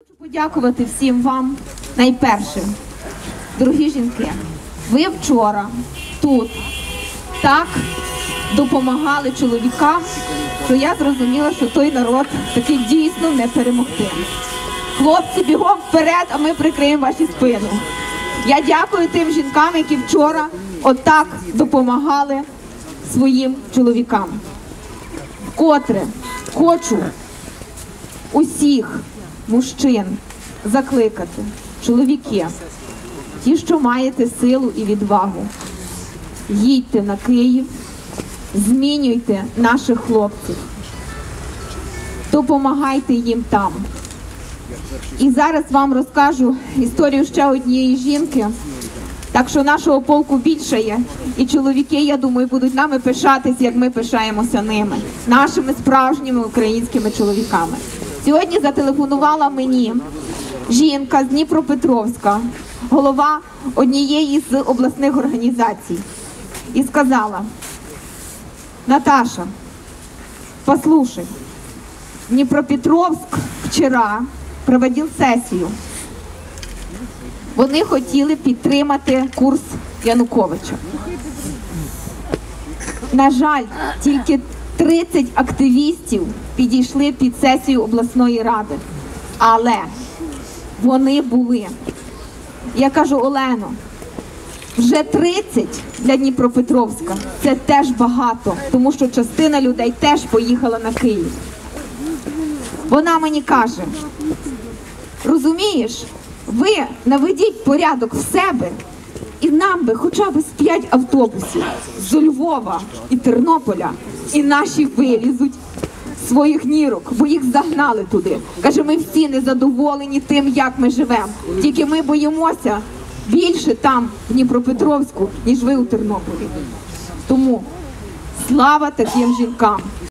Хочу подякувати всім вам найперше, дорогі жінки. Ви вчора тут так допомагали чоловікам, що я зрозуміла, що той народ таки дійсно не перемогти. Хлопці, бігом вперед, а ми прикриємо ваші спину. Я дякую тим жінкам, які вчора отак допомагали своїм чоловікам. Вкотре хочу усіх мужчин закликати, чоловіки, ті, що маєте силу і відвагу, їдьте на Київ, змінюйте наших хлопців, допомагайте їм там. І зараз вам розкажу історію ще однієї жінки. Так що нашого полку більше є, і чоловіки, я думаю, будуть нами пишатись, як ми пишаємося ними, нашими справжніми українськими чоловіками. Сьогодні зателефонувала мені жінка з Дніпропетровська, голова однієї з обласних організацій, і сказала: Наташа, послушай, Дніпропетровськ вчора проводив сесію. Вони хотіли підтримати курс Януковича. На жаль, тільки 30 активістів підійшли під сесію обласної ради. Але вони були. Я кажу, Олено, вже 30 для Дніпропетровська це теж багато, тому що частина людей теж поїхала на Київ. Вона мені каже, розумієш, ви наведіть порядок в себе, і нам би хоча б з п'ять автобусів з Львова і Тернополя, і наші вилізуть своїх нірок, бо їх загнали туди. Каже, ми всі незадоволені тим, як ми живемо. Тільки ми боїмося більше там, в Дніпропетровську, ніж ви у Тернополі. Тому слава таким жінкам.